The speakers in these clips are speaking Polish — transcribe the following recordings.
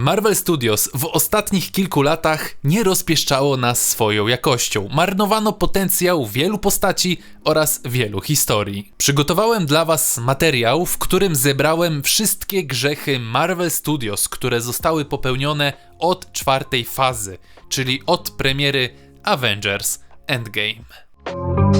Marvel Studios w ostatnich kilku latach nie rozpieszczało nas swoją jakością. Marnowano potencjał wielu postaci oraz wielu historii. Przygotowałem dla Was materiał, w którym zebrałem wszystkie grzechy Marvel Studios, które zostały popełnione od czwartej fazy, czyli od premiery Avengers Endgame.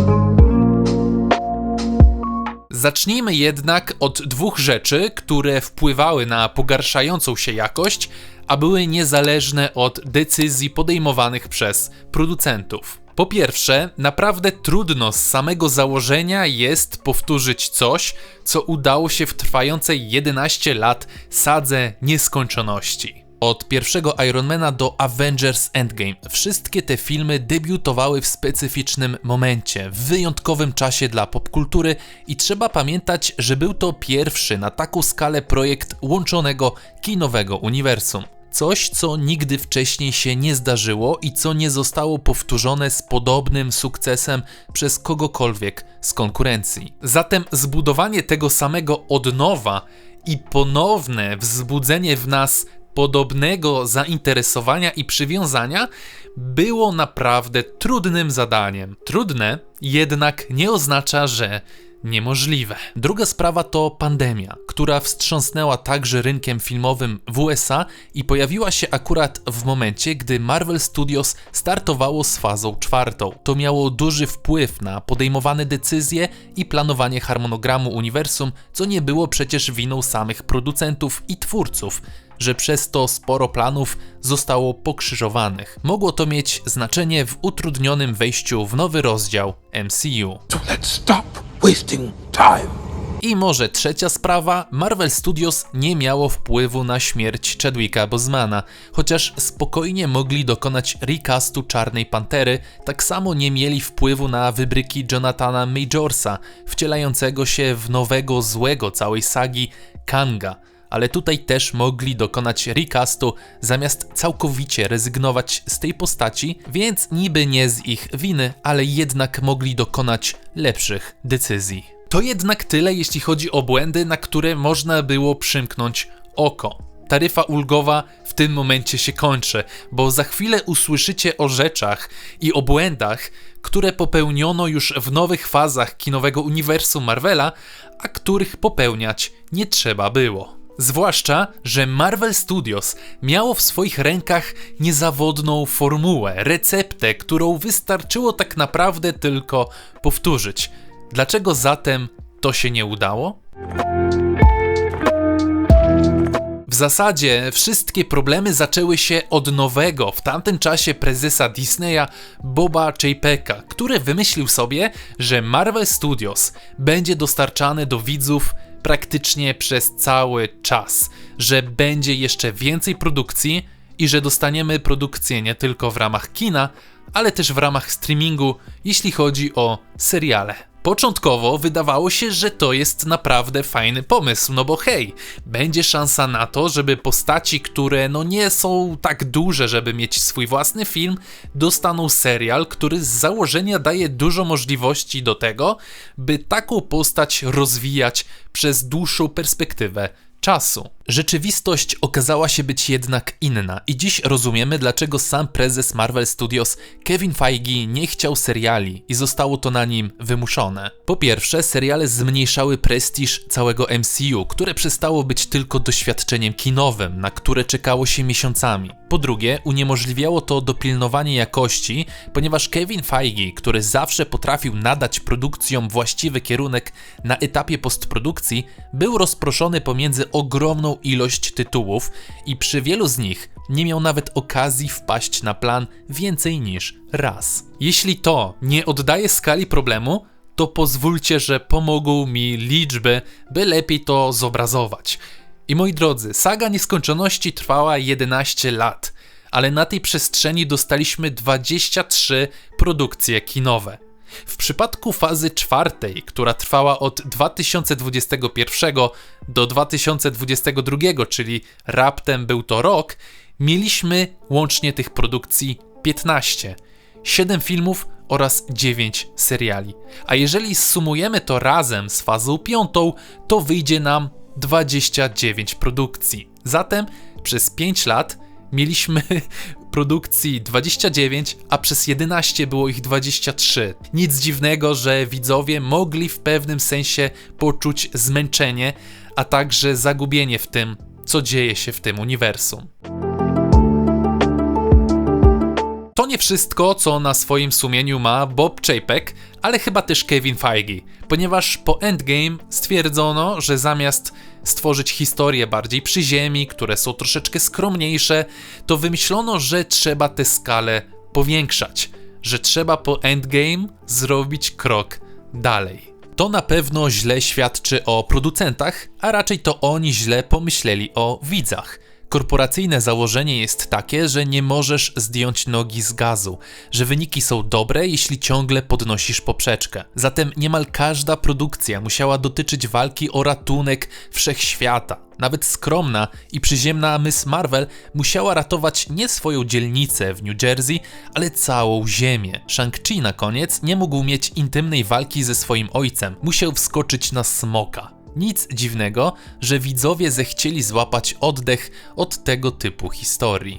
Zacznijmy jednak od dwóch rzeczy, które wpływały na pogarszającą się jakość, a były niezależne od decyzji podejmowanych przez producentów. Po pierwsze, naprawdę trudno z samego założenia jest powtórzyć coś, co udało się w trwającej 11 lat sadze nieskończoności. Od pierwszego Ironmana do Avengers Endgame wszystkie te filmy debiutowały w specyficznym momencie, w wyjątkowym czasie dla popkultury i trzeba pamiętać, że był to pierwszy na taką skalę projekt łączonego kinowego uniwersum. Coś, co nigdy wcześniej się nie zdarzyło i co nie zostało powtórzone z podobnym sukcesem przez kogokolwiek z konkurencji. Zatem zbudowanie tego samego od nowa i ponowne wzbudzenie w nas podobnego zainteresowania i przywiązania było naprawdę trudnym zadaniem. Trudne jednak nie oznacza, że niemożliwe. Druga sprawa to pandemia, która wstrząsnęła także rynkiem filmowym w USA i pojawiła się akurat w momencie, gdy Marvel Studios startowało z fazą czwartą. To miało duży wpływ na podejmowane decyzje i planowanie harmonogramu uniwersum, co nie było przecież winą samych producentów i twórców że przez to sporo planów zostało pokrzyżowanych. Mogło to mieć znaczenie w utrudnionym wejściu w nowy rozdział MCU. So wasting time. I może trzecia sprawa, Marvel Studios nie miało wpływu na śmierć Chadwicka Bosemana, chociaż spokojnie mogli dokonać recastu Czarnej Pantery, tak samo nie mieli wpływu na wybryki Jonathana Majorsa, wcielającego się w nowego złego całej sagi Kanga ale tutaj też mogli dokonać recastu zamiast całkowicie rezygnować z tej postaci, więc niby nie z ich winy, ale jednak mogli dokonać lepszych decyzji. To jednak tyle, jeśli chodzi o błędy, na które można było przymknąć oko. Taryfa ulgowa w tym momencie się kończy, bo za chwilę usłyszycie o rzeczach i o błędach, które popełniono już w nowych fazach kinowego uniwersum Marvela, a których popełniać nie trzeba było. Zwłaszcza, że Marvel Studios miało w swoich rękach niezawodną formułę, receptę, którą wystarczyło tak naprawdę tylko powtórzyć. Dlaczego zatem to się nie udało? W zasadzie wszystkie problemy zaczęły się od nowego w tamtym czasie prezesa Disneya Boba Chapeka, który wymyślił sobie, że Marvel Studios będzie dostarczany do widzów praktycznie przez cały czas, że będzie jeszcze więcej produkcji i że dostaniemy produkcję nie tylko w ramach kina, ale też w ramach streamingu, jeśli chodzi o seriale. Początkowo wydawało się, że to jest naprawdę fajny pomysł, no bo hej, będzie szansa na to, żeby postaci, które no nie są tak duże, żeby mieć swój własny film, dostaną serial, który z założenia daje dużo możliwości do tego, by taką postać rozwijać przez dłuższą perspektywę czasu. Rzeczywistość okazała się być jednak inna i dziś rozumiemy, dlaczego sam prezes Marvel Studios Kevin Feige nie chciał seriali i zostało to na nim wymuszone. Po pierwsze, seriale zmniejszały prestiż całego MCU, które przestało być tylko doświadczeniem kinowym, na które czekało się miesiącami. Po drugie, uniemożliwiało to dopilnowanie jakości, ponieważ Kevin Feige, który zawsze potrafił nadać produkcjom właściwy kierunek na etapie postprodukcji, był rozproszony pomiędzy ogromną ilość tytułów i przy wielu z nich nie miał nawet okazji wpaść na plan więcej niż raz. Jeśli to nie oddaje skali problemu, to pozwólcie, że pomogą mi liczby, by lepiej to zobrazować. I moi drodzy, saga nieskończoności trwała 11 lat, ale na tej przestrzeni dostaliśmy 23 produkcje kinowe. W przypadku fazy czwartej, która trwała od 2021 do 2022, czyli raptem był to rok, mieliśmy łącznie tych produkcji 15, 7 filmów oraz 9 seriali. A jeżeli sumujemy to razem z fazą piątą, to wyjdzie nam 29 produkcji. Zatem Przez 5 lat mieliśmy produkcji 29, a przez 11 było ich 23. Nic dziwnego, że widzowie mogli w pewnym sensie poczuć zmęczenie, a także zagubienie w tym, co dzieje się w tym uniwersum. Nie wszystko, co na swoim sumieniu ma Bob Chapek, ale chyba też Kevin Feige, ponieważ po Endgame stwierdzono, że zamiast stworzyć historie bardziej przy ziemi, które są troszeczkę skromniejsze, to wymyślono, że trzeba tę skalę powiększać, że trzeba po Endgame zrobić krok dalej. To na pewno źle świadczy o producentach, a raczej to oni źle pomyśleli o widzach. Korporacyjne założenie jest takie, że nie możesz zdjąć nogi z gazu, że wyniki są dobre, jeśli ciągle podnosisz poprzeczkę. Zatem niemal każda produkcja musiała dotyczyć walki o ratunek wszechświata. Nawet skromna i przyziemna Miss Marvel musiała ratować nie swoją dzielnicę w New Jersey, ale całą ziemię. Shang-Chi na koniec nie mógł mieć intymnej walki ze swoim ojcem, musiał wskoczyć na smoka. Nic dziwnego, że widzowie zechcieli złapać oddech od tego typu historii.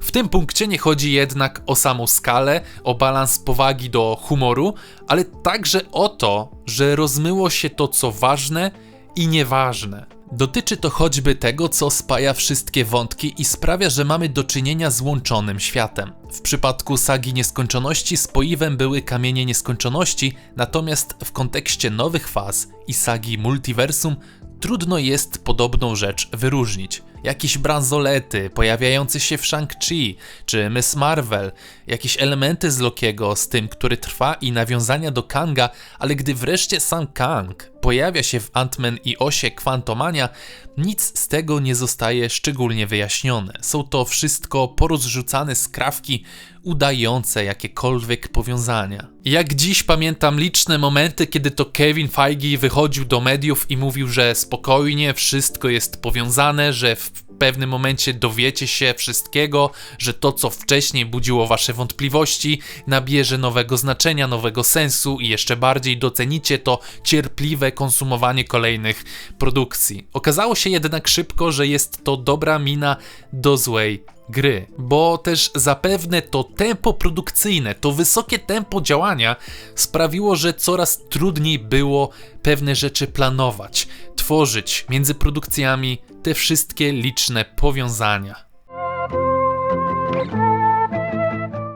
W tym punkcie nie chodzi jednak o samą skalę, o balans powagi do humoru, ale także o to, że rozmyło się to, co ważne i nieważne. Dotyczy to choćby tego, co spaja wszystkie wątki i sprawia, że mamy do czynienia z łączonym światem. W przypadku sagi nieskończoności spoiwem były kamienie nieskończoności, natomiast w kontekście nowych faz i sagi multiversum trudno jest podobną rzecz wyróżnić. Jakieś bransolety pojawiające się w Shang-Chi czy Miss Marvel, jakieś elementy z Lokiego z tym, który trwa i nawiązania do Kanga, ale gdy wreszcie sam Kang pojawia się w Ant-Man i osie Quantumania, nic z tego nie zostaje szczególnie wyjaśnione. Są to wszystko porozrzucane skrawki udające jakiekolwiek powiązania. Jak dziś pamiętam liczne momenty, kiedy to Kevin Feige wychodził do mediów i mówił, że spokojnie wszystko jest powiązane, że w pewnym momencie dowiecie się wszystkiego, że to, co wcześniej budziło wasze wątpliwości, nabierze nowego znaczenia, nowego sensu i jeszcze bardziej docenicie to cierpliwe konsumowanie kolejnych produkcji. Okazało się jednak szybko, że jest to dobra mina do złej gry, bo też zapewne to tempo produkcyjne, to wysokie tempo działania sprawiło, że coraz trudniej było pewne rzeczy planować, tworzyć między produkcjami te wszystkie liczne powiązania.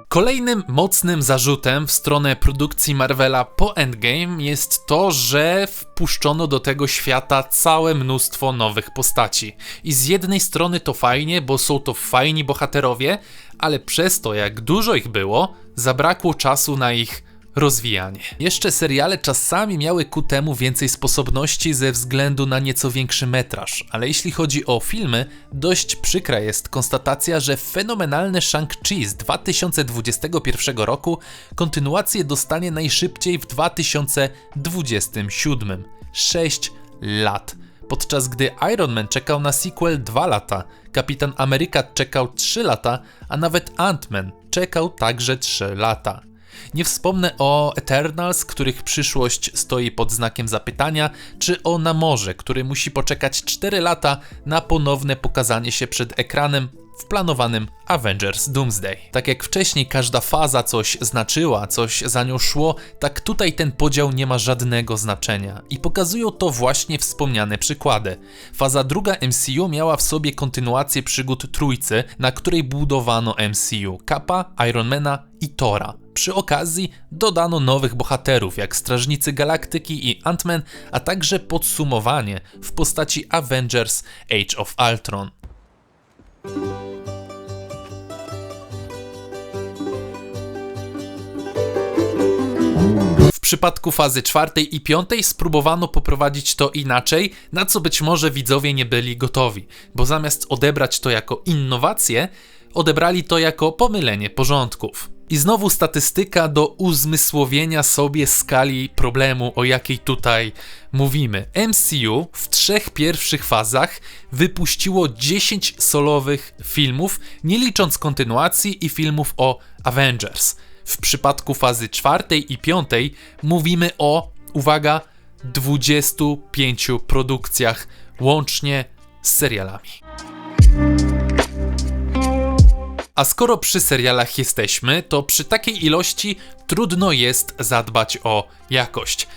Kolejnym mocnym zarzutem w stronę produkcji Marvela po Endgame jest to, że wpuszczono do tego świata całe mnóstwo nowych postaci. I z jednej strony to fajnie, bo są to fajni bohaterowie, ale przez to, jak dużo ich było, zabrakło czasu na ich rozwijanie. Jeszcze seriale czasami miały ku temu więcej sposobności ze względu na nieco większy metraż, ale jeśli chodzi o filmy, dość przykra jest konstatacja, że fenomenalny Shang-Chi z 2021 roku kontynuację dostanie najszybciej w 2027. 6 lat. Podczas gdy Iron Man czekał na sequel 2 lata, Kapitan Ameryka czekał 3 lata, a nawet Ant-Man czekał także 3 lata. Nie wspomnę o Eternals, których przyszłość stoi pod znakiem zapytania, czy o Namorze, który musi poczekać 4 lata na ponowne pokazanie się przed ekranem w planowanym Avengers Doomsday. Tak jak wcześniej każda faza coś znaczyła, coś za nią szło, tak tutaj ten podział nie ma żadnego znaczenia. I pokazują to właśnie wspomniane przykłady. Faza druga MCU miała w sobie kontynuację przygód trójcy, na której budowano MCU, Kappa, Ironmana i Tora. Przy okazji dodano nowych bohaterów jak Strażnicy Galaktyki i Ant-Man, a także podsumowanie w postaci Avengers Age of Ultron. W przypadku fazy czwartej i piątej spróbowano poprowadzić to inaczej, na co być może widzowie nie byli gotowi, bo zamiast odebrać to jako innowację, odebrali to jako pomylenie porządków. I znowu statystyka do uzmysłowienia sobie skali problemu, o jakiej tutaj mówimy. MCU w trzech pierwszych fazach wypuściło 10 solowych filmów, nie licząc kontynuacji i filmów o Avengers. W przypadku fazy czwartej i piątej mówimy o, uwaga, 25 produkcjach, łącznie z serialami. A skoro przy serialach jesteśmy, to przy takiej ilości trudno jest zadbać o jakość.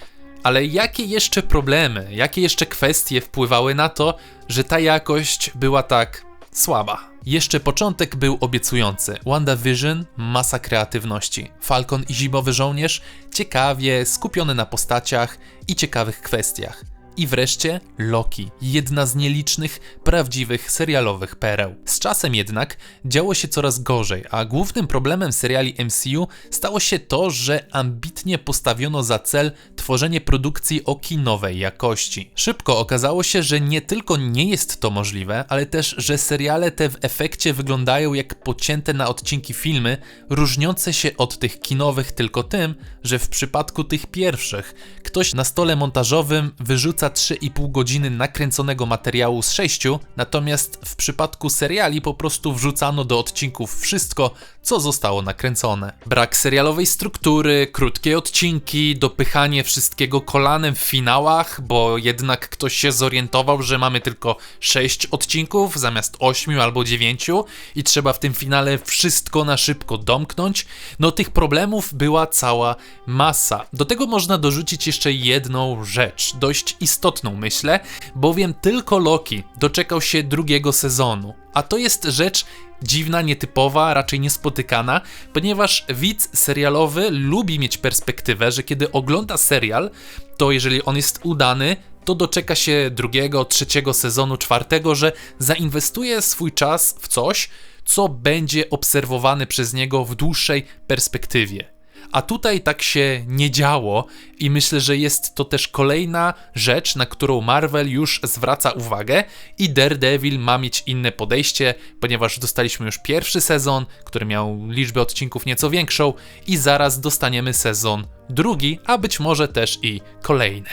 Ale jakie jeszcze problemy, jakie jeszcze kwestie wpływały na to, że ta jakość była tak słaba? Jeszcze początek był obiecujący. WandaVision, masa kreatywności. Falcon i Zimowy Żołnierz, ciekawie, skupiony na postaciach i ciekawych kwestiach. I wreszcie Loki, jedna z nielicznych, prawdziwych serialowych pereł. Z czasem jednak działo się coraz gorzej, a głównym problemem seriali MCU stało się to, że ambitnie postawiono za cel tworzenie produkcji o kinowej jakości. Szybko okazało się, że nie tylko nie jest to możliwe, ale też, że seriale te w efekcie wyglądają jak pocięte na odcinki filmy, różniące się od tych kinowych tylko tym, że w przypadku tych pierwszych ktoś na stole montażowym wyrzuca 3,5 godziny nakręconego materiału z 6, natomiast w przypadku seriali po prostu wrzucano do odcinków wszystko, co zostało nakręcone. Brak serialowej struktury, krótkie odcinki, dopychanie wszystkiego kolanem w finałach, bo jednak ktoś się zorientował, że mamy tylko 6 odcinków zamiast 8 albo 9 i trzeba w tym finale wszystko na szybko domknąć. No tych problemów była cała masa. Do tego można dorzucić jeszcze jedną rzecz, dość istotną myślę, bowiem tylko Loki doczekał się drugiego sezonu. A to jest rzecz dziwna, nietypowa, raczej niespotykana, ponieważ widz serialowy lubi mieć perspektywę, że kiedy ogląda serial, to jeżeli on jest udany, to doczeka się drugiego, trzeciego sezonu, czwartego, że zainwestuje swój czas w coś, co będzie obserwowane przez niego w dłuższej perspektywie. A tutaj tak się nie działo i myślę, że jest to też kolejna rzecz, na którą Marvel już zwraca uwagę i Daredevil ma mieć inne podejście, ponieważ dostaliśmy już pierwszy sezon, który miał liczbę odcinków nieco większą i zaraz dostaniemy sezon drugi, a być może też i kolejny.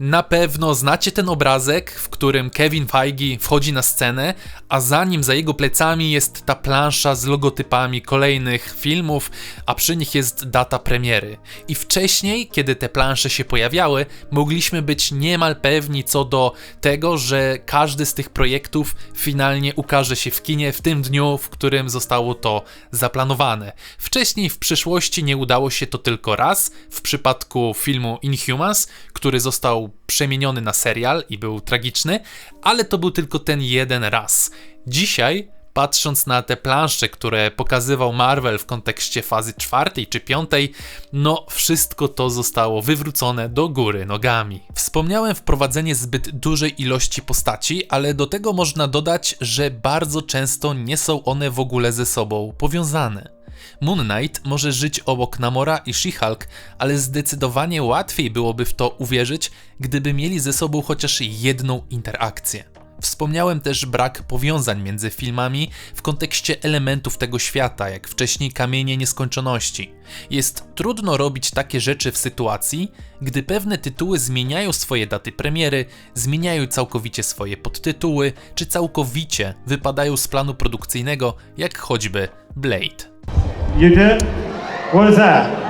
Na pewno znacie ten obrazek, w którym Kevin Feige wchodzi na scenę, a za nim, za jego plecami jest ta plansza z logotypami kolejnych filmów, a przy nich jest data premiery. I wcześniej, kiedy te plansze się pojawiały, mogliśmy być niemal pewni co do tego, że każdy z tych projektów finalnie ukaże się w kinie w tym dniu, w którym zostało to zaplanowane. Wcześniej w przyszłości nie udało się to tylko raz, w przypadku filmu Inhumans, który został przemieniony na serial i był tragiczny, ale to był tylko ten jeden raz. Dzisiaj patrząc na te plansze, które pokazywał Marvel w kontekście fazy czwartej czy piątej, no wszystko to zostało wywrócone do góry nogami. Wspomniałem wprowadzenie zbyt dużej ilości postaci, ale do tego można dodać, że bardzo często nie są one w ogóle ze sobą powiązane. Moon Knight może żyć obok Namora i She-Hulk, ale zdecydowanie łatwiej byłoby w to uwierzyć, gdyby mieli ze sobą chociaż jedną interakcję. Wspomniałem też brak powiązań między filmami w kontekście elementów tego świata, jak wcześniej kamienie nieskończoności. Jest trudno robić takie rzeczy w sytuacji, gdy pewne tytuły zmieniają swoje daty premiery, zmieniają całkowicie swoje podtytuły, czy całkowicie wypadają z planu produkcyjnego, jak choćby Blade. You did? What is that?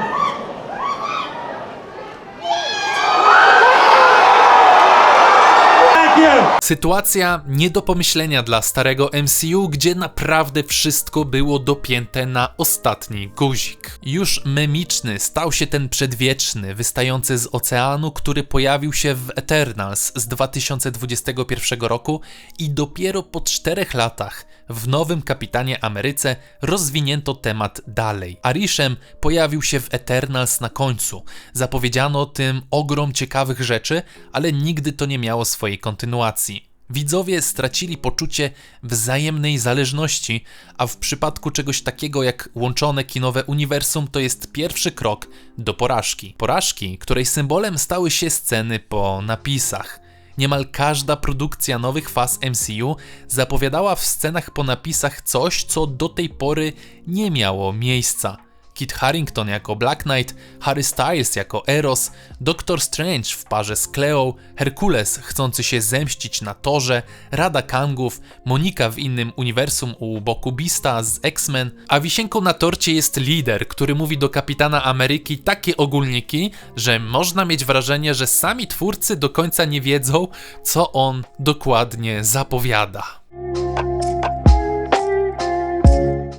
Sytuacja nie do pomyślenia dla starego MCU, gdzie naprawdę wszystko było dopięte na ostatni guzik. Już memiczny stał się ten przedwieczny, wystający z oceanu, który pojawił się w Eternals z 2021 roku i dopiero po czterech latach w nowym Kapitanie Ameryce rozwinięto temat dalej. Arishem pojawił się w Eternals na końcu. Zapowiedziano tym ogrom ciekawych rzeczy, ale nigdy to nie miało swojej kontynuacji. Widzowie stracili poczucie wzajemnej zależności, a w przypadku czegoś takiego jak łączone kinowe uniwersum to jest pierwszy krok do porażki. Porażki, której symbolem stały się sceny po napisach. Niemal każda produkcja nowych faz MCU zapowiadała w scenach po napisach coś, co do tej pory nie miało miejsca. Kit Harington jako Black Knight, Harry Styles jako Eros, Doctor Strange w parze z Cleo, Herkules chcący się zemścić na Torze, Rada Kangów, Monika w innym uniwersum u boku Beasta z X-Men, a wisienką na torcie jest lider, który mówi do kapitana Ameryki takie ogólniki, że można mieć wrażenie, że sami twórcy do końca nie wiedzą, co on dokładnie zapowiada.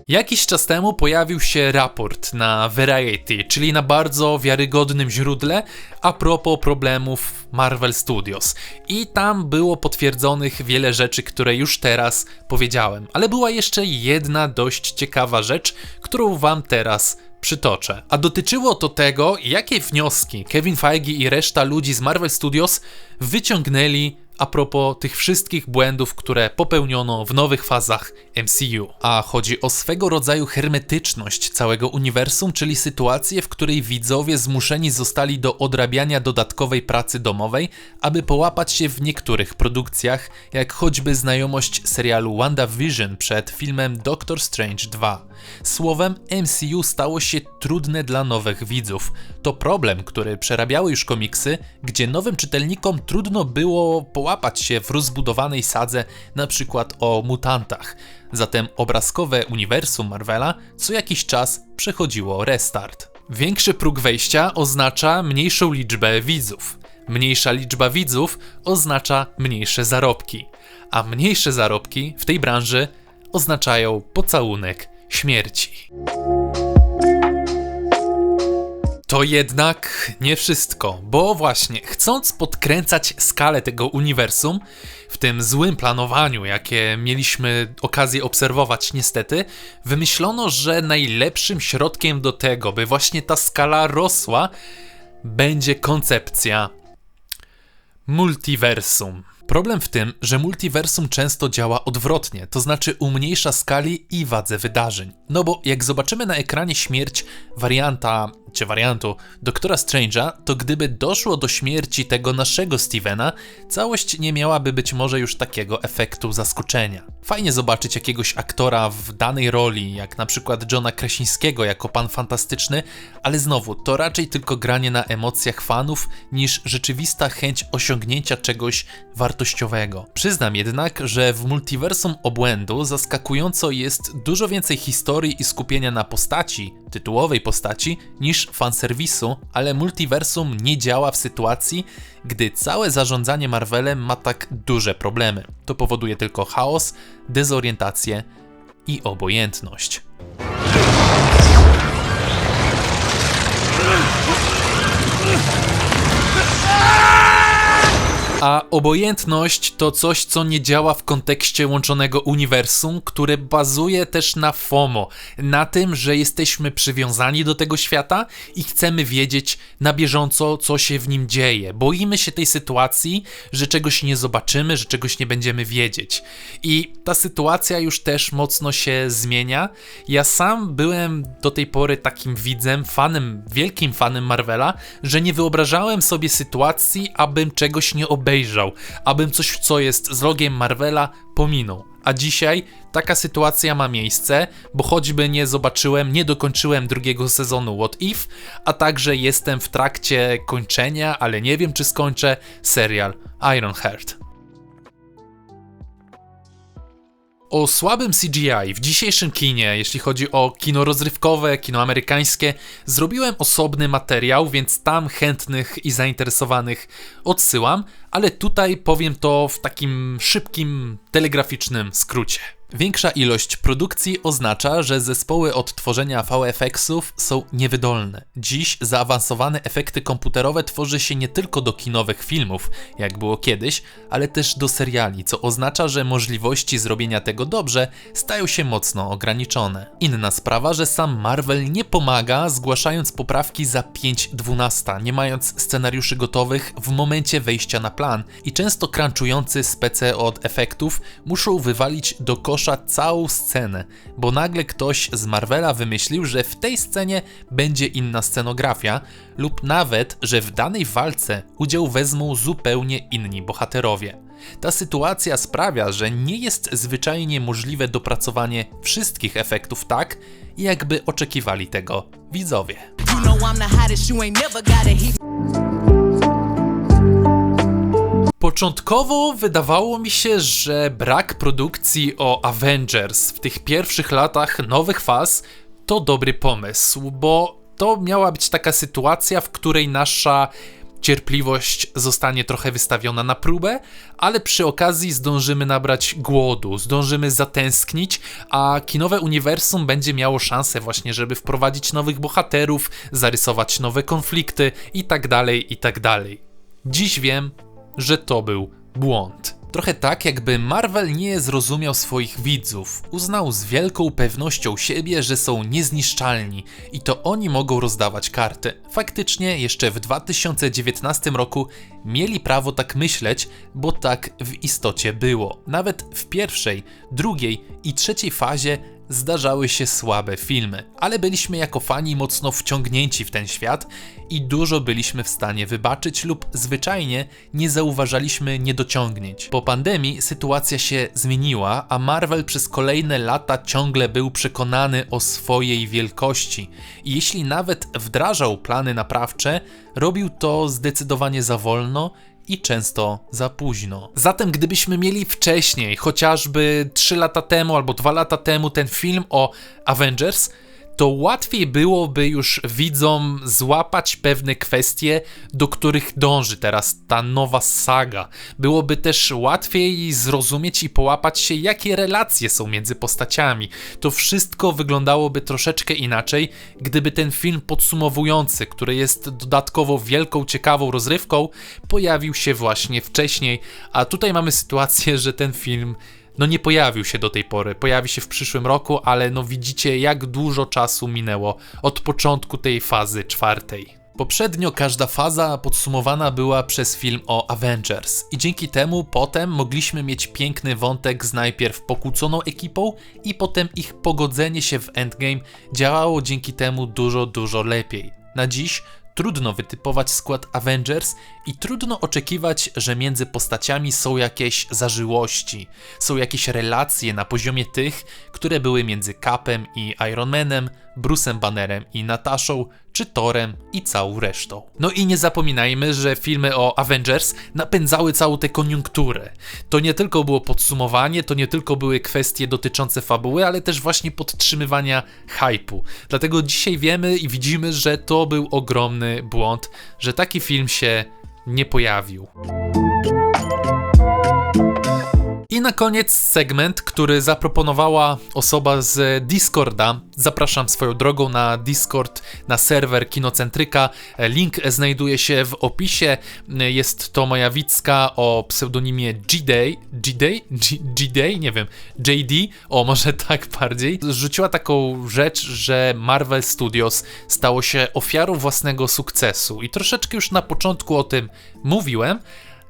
Jakiś czas temu pojawił się raport na Variety, czyli na bardzo wiarygodnym źródle a propos problemów Marvel Studios. I tam było potwierdzonych wiele rzeczy, które już teraz powiedziałem. Ale była jeszcze jedna dość ciekawa rzecz, którą wam teraz przytoczę. A dotyczyło to tego, jakie wnioski Kevin Feige i reszta ludzi z Marvel Studios wyciągnęli a propos tych wszystkich błędów, które popełniono w nowych fazach MCU. A chodzi o swego rodzaju hermetyczność całego uniwersum, czyli sytuację, w której widzowie zmuszeni zostali do odrabiania dodatkowej pracy domowej, aby połapać się w niektórych produkcjach, jak choćby znajomość serialu WandaVision przed filmem Doctor Strange 2. Słowem, MCU stało się trudne dla nowych widzów. To problem, który przerabiały już komiksy, gdzie nowym czytelnikom trudno było połapać się w rozbudowanej sadze, na przykład o mutantach. Zatem obrazkowe uniwersum Marvela co jakiś czas przechodziło restart. Większy próg wejścia oznacza mniejszą liczbę widzów. Mniejsza liczba widzów oznacza mniejsze zarobki, a mniejsze zarobki w tej branży oznaczają pocałunek śmierci. To jednak nie wszystko, bo właśnie chcąc podkręcać skalę tego uniwersum, w tym złym planowaniu, jakie mieliśmy okazję obserwować niestety, wymyślono, że najlepszym środkiem do tego, by właśnie ta skala rosła, będzie koncepcja multiversum. Problem w tym, że multiversum często działa odwrotnie, to znaczy umniejsza skali i wadze wydarzeń. No bo jak zobaczymy na ekranie śmierć warianta czy wariantu Doktora Strange'a, to gdyby doszło do śmierci tego naszego Stevena, całość nie miałaby być może już takiego efektu zaskoczenia. Fajnie zobaczyć jakiegoś aktora w danej roli, jak na przykład Johna Krasińskiego jako pan fantastyczny, ale znowu, to raczej tylko granie na emocjach fanów niż rzeczywista chęć osiągnięcia czegoś wartościowego. Przyznam jednak, że w multiversum obłędu zaskakująco jest dużo więcej historii i skupienia na postaci, tytułowej postaci, niż fanserwisu, ale multiversum nie działa w sytuacji, gdy całe zarządzanie Marvelem ma tak duże problemy. To powoduje tylko chaos, dezorientację i obojętność. A obojętność to coś, co nie działa w kontekście łączonego uniwersum, które bazuje też na FOMO, na tym, że jesteśmy przywiązani do tego świata i chcemy wiedzieć na bieżąco, co się w nim dzieje. Boimy się tej sytuacji, że czegoś nie zobaczymy, że czegoś nie będziemy wiedzieć. I ta sytuacja już też mocno się zmienia. Ja sam byłem do tej pory takim widzem, fanem, wielkim fanem Marvela, że nie wyobrażałem sobie sytuacji, abym czegoś nie obejrzał obejrzał, abym coś, co jest z logiem Marvela, pominął. A dzisiaj taka sytuacja ma miejsce, bo choćby nie zobaczyłem, nie dokończyłem drugiego sezonu What If, a także jestem w trakcie kończenia, ale nie wiem czy skończę, serial Ironheart. O słabym CGI w dzisiejszym kinie, jeśli chodzi o kino rozrywkowe, kino amerykańskie, zrobiłem osobny materiał, więc tam chętnych i zainteresowanych odsyłam, ale tutaj powiem to w takim szybkim, telegraficznym skrócie. Większa ilość produkcji oznacza, że zespoły od tworzenia VFX-ów są niewydolne. Dziś zaawansowane efekty komputerowe tworzy się nie tylko do kinowych filmów, jak było kiedyś, ale też do seriali, co oznacza, że możliwości zrobienia tego dobrze stają się mocno ograniczone. Inna sprawa, że sam Marvel nie pomaga, zgłaszając poprawki za 5.12, nie mając scenariuszy gotowych w momencie wejścia na plan i często crunchujący spece od efektów muszą wywalić do kosza kosza całą scenę, bo nagle ktoś z Marvela wymyślił, że w tej scenie będzie inna scenografia, lub nawet, że w danej walce udział wezmą zupełnie inni bohaterowie. Ta sytuacja sprawia, że nie jest zwyczajnie możliwe dopracowanie wszystkich efektów tak, jakby oczekiwali tego widzowie. You know Początkowo wydawało mi się, że brak produkcji o Avengers w tych pierwszych latach nowych faz to dobry pomysł, bo to miała być taka sytuacja, w której nasza cierpliwość zostanie trochę wystawiona na próbę, ale przy okazji zdążymy nabrać głodu, zdążymy zatęsknić, a kinowe uniwersum będzie miało szansę właśnie, żeby wprowadzić nowych bohaterów, zarysować nowe konflikty i tak dalej, i tak. Dziś wiem, że to był błąd. Trochę tak, jakby Marvel nie zrozumiał swoich widzów. Uznał z wielką pewnością siebie, że są niezniszczalni i to oni mogą rozdawać karty. Faktycznie, jeszcze w 2019 roku mieli prawo tak myśleć, bo tak w istocie było. Nawet w pierwszej, drugiej i trzeciej fazie zdarzały się słabe filmy, ale byliśmy jako fani mocno wciągnięci w ten świat i dużo byliśmy w stanie wybaczyć lub zwyczajnie nie zauważaliśmy niedociągnięć. Po pandemii sytuacja się zmieniła, a Marvel przez kolejne lata ciągle był przekonany o swojej wielkości i jeśli nawet wdrażał plany naprawcze, robił to zdecydowanie za wolno i często za późno. Zatem gdybyśmy mieli wcześniej, chociażby 3 lata temu albo 2 lata temu ten film o Avengers, to łatwiej byłoby już widzom złapać pewne kwestie, do których dąży teraz ta nowa saga. Byłoby też łatwiej zrozumieć i połapać się, jakie relacje są między postaciami. To wszystko wyglądałoby troszeczkę inaczej, gdyby ten film podsumowujący, który jest dodatkowo wielką, ciekawą rozrywką, pojawił się właśnie wcześniej. A tutaj mamy sytuację, że ten film no nie pojawił się do tej pory. Pojawi się w przyszłym roku, ale no widzicie, jak dużo czasu minęło od początku tej fazy czwartej. Poprzednio każda faza podsumowana była przez film o Avengers i dzięki temu potem mogliśmy mieć piękny wątek z najpierw pokłóconą ekipą i potem ich pogodzenie się w Endgame działało dzięki temu dużo, dużo lepiej. Na dziś trudno wytypować skład Avengers i trudno oczekiwać, że między postaciami są jakieś zażyłości, są jakieś relacje na poziomie tych, które były między Capem i Iron Manem, Bruce'em Bannerem i Nataszą, czy Thorem i całą resztą. No i nie zapominajmy, że filmy o Avengers napędzały całą tę koniunkturę. To nie tylko było podsumowanie, to nie tylko były kwestie dotyczące fabuły, ale też właśnie podtrzymywania hypu. Dlatego dzisiaj wiemy i widzimy, że to był ogromny błąd, że taki film się nie pojawił. Na koniec segment, który zaproponowała osoba z Discorda. Zapraszam swoją drogą na Discord, na serwer Kinocentryka. Link znajduje się w opisie. Jest to moja widzka o pseudonimie G-Day. G-Day? G-Day? Nie wiem. JD? O, może tak bardziej. Rzuciła taką rzecz, że Marvel Studios stało się ofiarą własnego sukcesu. I troszeczkę już na początku o tym mówiłem,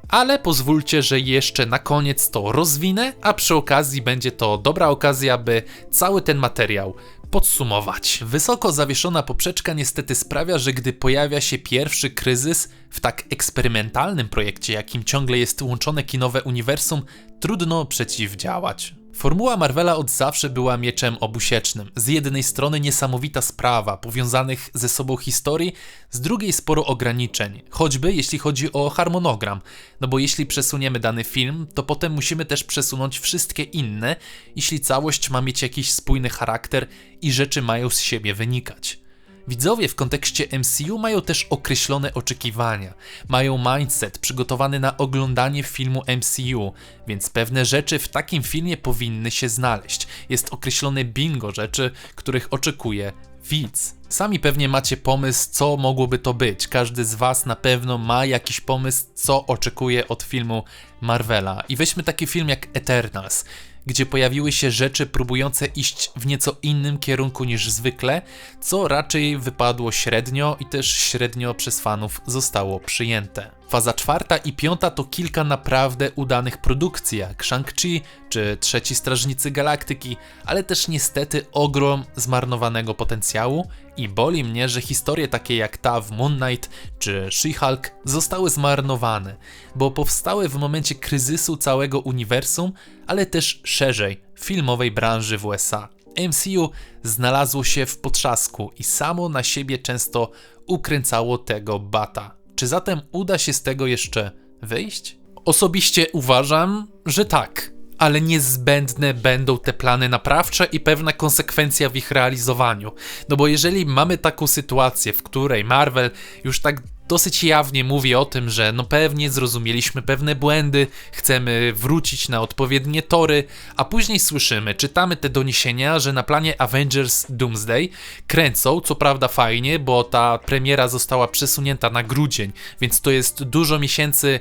ale pozwólcie, że jeszcze na koniec to rozwinę, a przy okazji będzie to dobra okazja, by cały ten materiał podsumować. Wysoko zawieszona poprzeczka niestety sprawia, że gdy pojawia się pierwszy kryzys w tak eksperymentalnym projekcie, jakim ciągle jest łączone kinowe uniwersum, trudno przeciwdziałać. Formuła Marvela od zawsze była mieczem obusiecznym. Z jednej strony niesamowita sprawa powiązanych ze sobą historii, z drugiej sporo ograniczeń, choćby jeśli chodzi o harmonogram. No bo jeśli przesuniemy dany film, to potem musimy też przesunąć wszystkie inne, jeśli całość ma mieć jakiś spójny charakter i rzeczy mają z siebie wynikać. Widzowie w kontekście MCU mają też określone oczekiwania, mają mindset przygotowany na oglądanie filmu MCU, więc pewne rzeczy w takim filmie powinny się znaleźć. Jest określone bingo rzeczy, których oczekuje widz. Sami pewnie macie pomysł, co mogłoby to być. Każdy z Was na pewno ma jakiś pomysł, co oczekuje od filmu Marvela. I weźmy taki film jak Eternals gdzie pojawiły się rzeczy próbujące iść w nieco innym kierunku niż zwykle, co raczej wypadło średnio i też średnio przez fanów zostało przyjęte. Faza czwarta i piąta to kilka naprawdę udanych produkcji, jak Shang-Chi czy Trzeci Strażnicy Galaktyki, ale też niestety ogrom zmarnowanego potencjału i boli mnie, że historie takie jak ta w Moon Knight czy She-Hulk zostały zmarnowane, bo powstały w momencie kryzysu całego uniwersum, ale też szerzej filmowej branży w USA. MCU znalazło się w potrzasku i samo na siebie często ukręcało tego bata. Czy zatem uda się z tego jeszcze wyjść? Osobiście uważam, że tak, ale niezbędne będą te plany naprawcze i pewna konsekwencja w ich realizowaniu. No bo jeżeli mamy taką sytuację, w której Marvel już tak dosyć jawnie mówi o tym, że no pewnie zrozumieliśmy pewne błędy, chcemy wrócić na odpowiednie tory, a później słyszymy, czytamy te doniesienia, że na planie Avengers Doomsday kręcą, co prawda fajnie, bo ta premiera została przesunięta na grudzień, więc to jest dużo miesięcy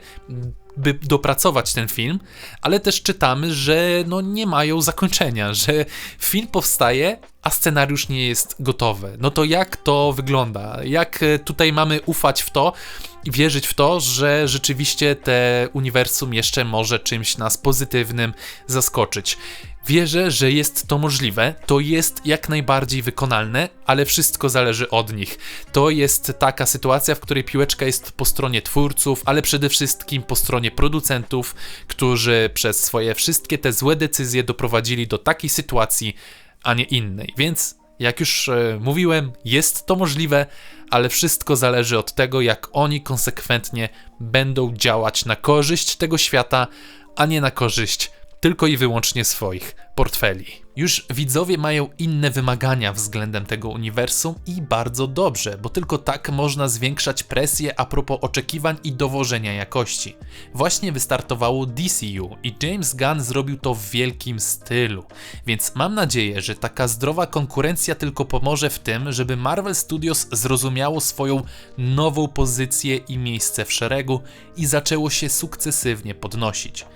by dopracować ten film, ale też czytamy, że no nie mają zakończenia, że film powstaje, a scenariusz nie jest gotowy. No to jak to wygląda? Jak e, tutaj mamy ufać w to i wierzyć w to, że rzeczywiście te uniwersum jeszcze może czymś nas pozytywnym zaskoczyć? Wierzę, że jest to możliwe, to jest jak najbardziej wykonalne, ale wszystko zależy od nich. To jest taka sytuacja, w której piłeczka jest po stronie twórców, ale przede wszystkim po stronie producentów, którzy przez swoje wszystkie te złe decyzje doprowadzili do takiej sytuacji, a nie innej. Więc jak już e, mówiłem, jest to możliwe, ale wszystko zależy od tego, jak oni konsekwentnie będą działać na korzyść tego świata, a nie na korzyść tylko i wyłącznie swoich portfeli. Już widzowie mają inne wymagania względem tego uniwersum i bardzo dobrze, bo tylko tak można zwiększać presję a propos oczekiwań i dowożenia jakości. Właśnie wystartowało DCU i James Gunn zrobił to w wielkim stylu, więc mam nadzieję, że taka zdrowa konkurencja tylko pomoże w tym, żeby Marvel Studios zrozumiało swoją nową pozycję i miejsce w szeregu i zaczęło się sukcesywnie podnosić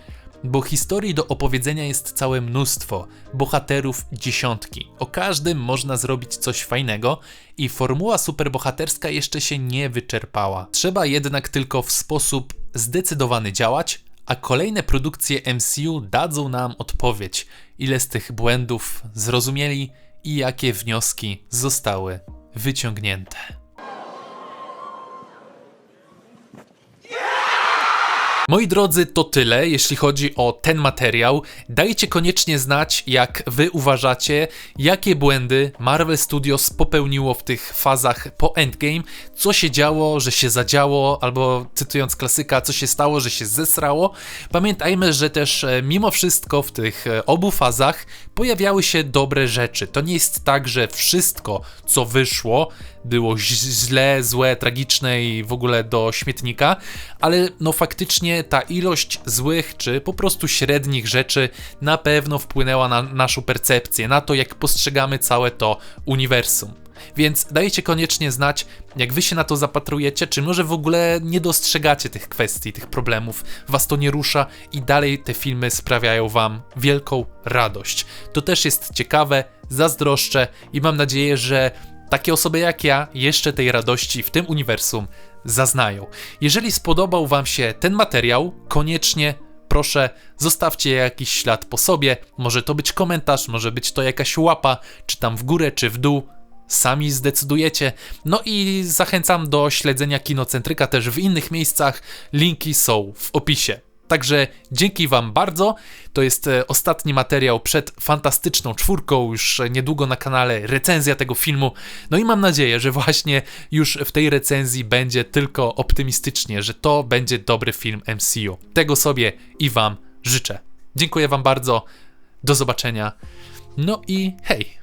bo historii do opowiedzenia jest całe mnóstwo, bohaterów dziesiątki. O każdym można zrobić coś fajnego i formuła superbohaterska jeszcze się nie wyczerpała. Trzeba jednak tylko w sposób zdecydowany działać, a kolejne produkcje MCU dadzą nam odpowiedź, ile z tych błędów zrozumieli i jakie wnioski zostały wyciągnięte. Moi drodzy, to tyle, jeśli chodzi o ten materiał. Dajcie koniecznie znać, jak wy uważacie, jakie błędy Marvel Studios popełniło w tych fazach po Endgame, co się działo, że się zadziało, albo cytując klasyka, co się stało, że się zesrało. Pamiętajmy, że też e, mimo wszystko w tych e, obu fazach pojawiały się dobre rzeczy. To nie jest tak, że wszystko, co wyszło, było źle, złe, tragiczne i w ogóle do śmietnika, ale no faktycznie ta ilość złych czy po prostu średnich rzeczy na pewno wpłynęła na naszą percepcję, na to jak postrzegamy całe to uniwersum. Więc dajcie koniecznie znać, jak wy się na to zapatrujecie, czy może w ogóle nie dostrzegacie tych kwestii, tych problemów, was to nie rusza i dalej te filmy sprawiają wam wielką radość. To też jest ciekawe, zazdroszczę i mam nadzieję, że takie osoby jak ja jeszcze tej radości w tym uniwersum zaznają. Jeżeli spodobał Wam się ten materiał, koniecznie proszę zostawcie jakiś ślad po sobie. Może to być komentarz, może być to jakaś łapa, czy tam w górę, czy w dół. Sami zdecydujecie. No i zachęcam do śledzenia Kinocentryka też w innych miejscach. Linki są w opisie. Także dzięki Wam bardzo. To jest e, ostatni materiał przed fantastyczną czwórką, już niedługo na kanale recenzja tego filmu. No i mam nadzieję, że właśnie już w tej recenzji będzie tylko optymistycznie, że to będzie dobry film MCU. Tego sobie i Wam życzę. Dziękuję Wam bardzo. Do zobaczenia. No i hej.